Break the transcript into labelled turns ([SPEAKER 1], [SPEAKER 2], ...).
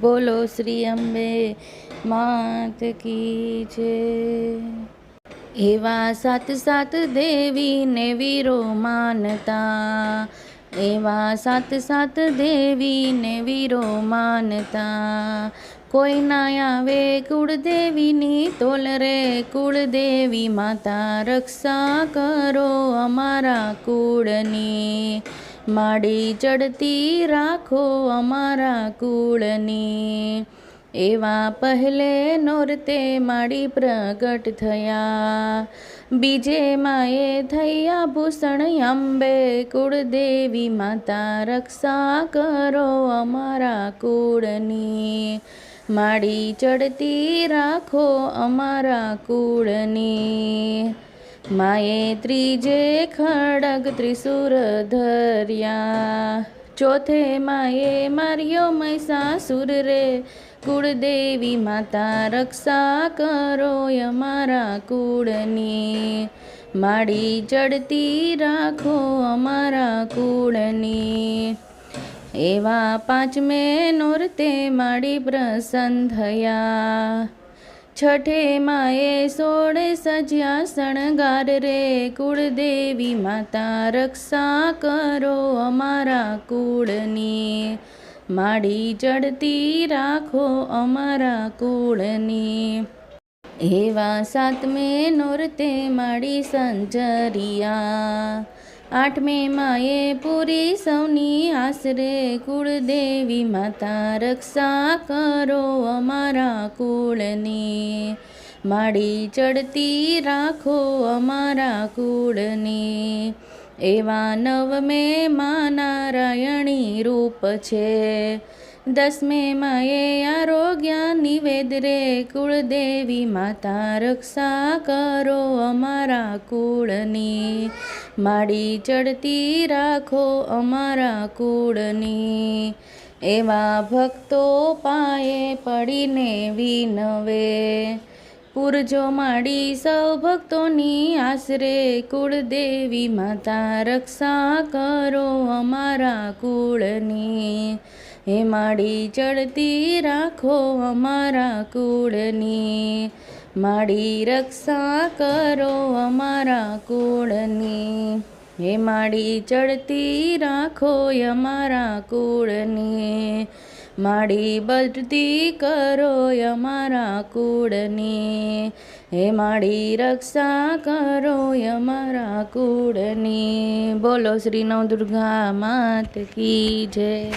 [SPEAKER 1] બોલો શ્રી અંબે માત કી છે. એવા સાત સાત દેવીને વીરો માનતા એવા સાત સાત દેવીને વીરો માનતા કોઈ ના આવે કુળદેવીની તોલ રે, કુળદેવી માતા રક્ષા કરો અમારા કુળની. માડી ચડતી રાખો અમારા કુળની. એવા પહેલે નોરતે માડી પ્રગટ થયા. બીજે માએ થયા ભૂષણ અંબે, કુળદેવી માતા રક્ષા કરો અમારા કુળની. માડી ચડતી રાખો અમારા કુળની. માએ ત્રીજે ખડગ ત્રિસુર ધર્યા. ચોથે માએ માર્યો મૈસાસુર રે. કુળદેવી માતા રક્ષા કરો અમારા કુળની. માડી ચડતી રાખો અમારા કુળની. એવા પાંચમે નોરતે માડી પ્રસન્ન થયા. છઠે માએ સોળ સજ્યા શણગાર રે, કુળદેવી માતા રક્ષા કરો અમારા કુળની. માડી ચડતી રાખો અમારા કુળની. એવા સાતમે નોરતે માડી સંજરિયા. આઠમે માએ પૂરી સૌની આશરે, કુળદેવી માતા રક્ષા કરો અમારા કુળની. માડી ચડતી રાખો અમારા કુળની. એવા નવમે મા નારાયણી રૂપ છે. દસમે માએ આરોગ્ય નિવેદ રે, કુળદેવી માતા રક્ષા કરો અમારા કુળની. માડી ચડતી રાખો અમારા કુળની. એવા ભક્તો પાયે પડીને વિનવે. પૂરજો માડી સૌ ભક્તોની આશરે, કુળદેવી માતા રક્ષા કરો અમારા કુળની. હે માડી ચડતી રાખો અમારા કુળની. માડી રક્ષા કરો અમારા કુળની. હે માડી ચડતી રાખો અમારા કુળની. માડી બધતી કરો અમારા કુળની. હે માડી રક્ષા કરો અમારા કુળની. બોલો શ્રી નવ દુર્ગા માત કી જય.